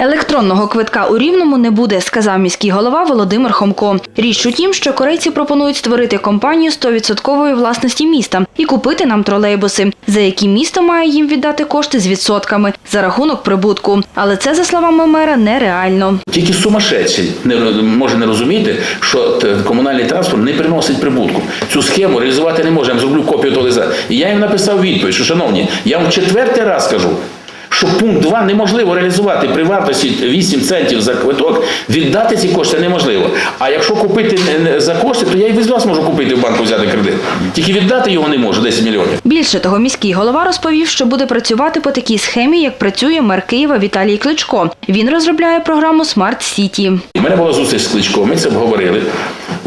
Електронного квитка у Рівному не буде, сказав міський голова Володимир Хомко. Річ у тім, що корейці пропонують створити компанію 100% власності міста і купити нам тролейбуси, за які місто має їм віддати кошти з відсотками за рахунок прибутку. Але це, за словами мера, нереально. Тільки сумасшедший не може не розуміти, що комунальний транспорт не приносить прибутку. Цю схему реалізувати не може. Зроблю копію того листа. І я їм написав відповідь, що шановні, я вам четвертий раз кажу. Що пункт 2 неможливо реалізувати при вартості 8 центів за квиток, віддати ці кошти неможливо. А якщо купити не- не за кошти, то я і без вас можу купити в банку взяти кредит. Тільки віддати його не можу, 10 мільйонів. Більше того, міський голова розповів, що буде працювати по такій схемі, як працює мер Києва Віталій Кличко. Він розробляє програму Смарт Сіті. У мене була зустріч з Кличком, ми це обговорили.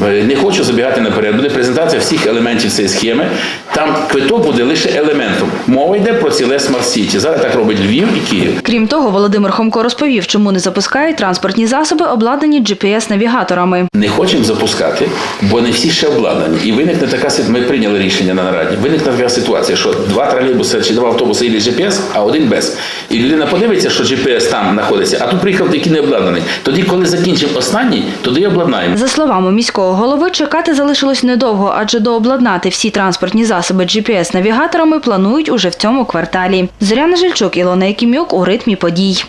Е, Не хочу забігати наперед. Буде презентація всіх елементів цієї схеми. Там квиток буде лише елементом. Мова йде про ціле Смарт Сіті. Зараз так робить Львів і Київ. Крім того, Володимир Хомко розповів, чому не запускають транспортні засоби, обладнані GPS-навігаторами. Не хочемо запускати, бо не всі ще обладнані. І виникне така ситуація. Ми прийняли рішення на нараді. Виникне така ситуація, що два тролейбуси чи два автобуси є GPS, а один без. І людина подивиться, що GPS там знаходиться, а тут приїхав який не обладнаний. Тоді, коли закінчимо останній, тоді обладнаємо. За словами міського голови, чекати залишилось недовго, адже дообладнати всі транспортні засоби GPS-навігаторами планують уже в цьому кварталі. Зоряна Жильчук, Ілона Якімюк у ритмі подій.